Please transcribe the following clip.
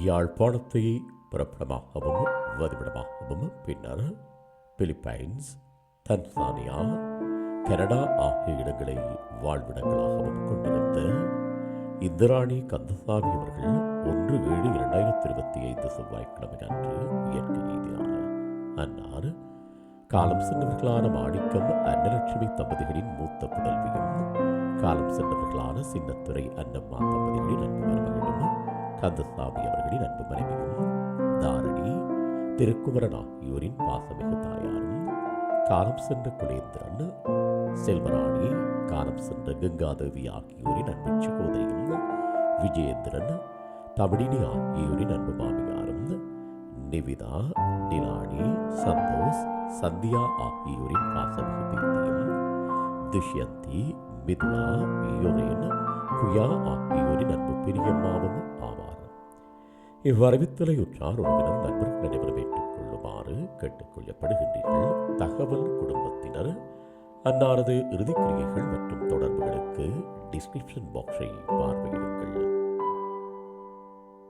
யாழ்ப்பாணத்தை பிறப்பிடமாகவும் வதிவிடமாகவும் பின்னர் Philippines Tanzania Canada ஆகிய இடங்களை வாழ்விடங்களாகவும் கொண்டிருந்த இந்திராணி கந்தசாமி அவர்கள் ஒன்று ஏழு இரண்டாயிரத்தி இருபத்தி ஐந்து செவ்வாய்க்கிழமை அன்று இயற்கை எய்தினார் அன்னார் காலம் சென்றவர்களான மாணிக்கம் அன்னலட்சுமி தம்பதிகளின் மூத்த புதல்வியும் காலம் சென்றவர்களான சின்னத்துறை அன்னம்மா தம்பதிகளின் அன்பு மருமகளும் கந்தசாமி அவர்களின் அன்பு மனைவியும் தாரணி திருக்குமரன் ஆகியோரின் பாசமிகு தாயாரும் காலம் சென்ற குலேந்திரன் செல்வராணி காலம் சென்ற கங்காதேவி ஆகியோரின் அன்பு சகோதரியும் விஜயேந்திரன் தமிழினி ஆகியோரின் அன்பு மாமியாரும் நிவிதா நிலானி சந்தோஷ் சந்தியா ஆகியோரின் பாசமிகு பேத்தியும் துஷ்யந்தி மிதுலா யுரேன் குயா ஆகியோரின் அன்பு பெரியம்மாவும் ஆவார். இவ்வறிவித்தலையுற்றார் உறவினர் நண்பர்கள் அனைவரும் ஏற்றுக்கொள்ளுமாறு கேட்டுக்கொள்ளப்படுகின்றீர்கள் தகவல் குடும்பத்தினர் அன்னாரது இறுதிக்கிரியைகள் மற்றும் தொடர்புகளுக்கு டிஸ்கிரிப்ஷன் பாக்ஸை பார்வையிடுங்கள்.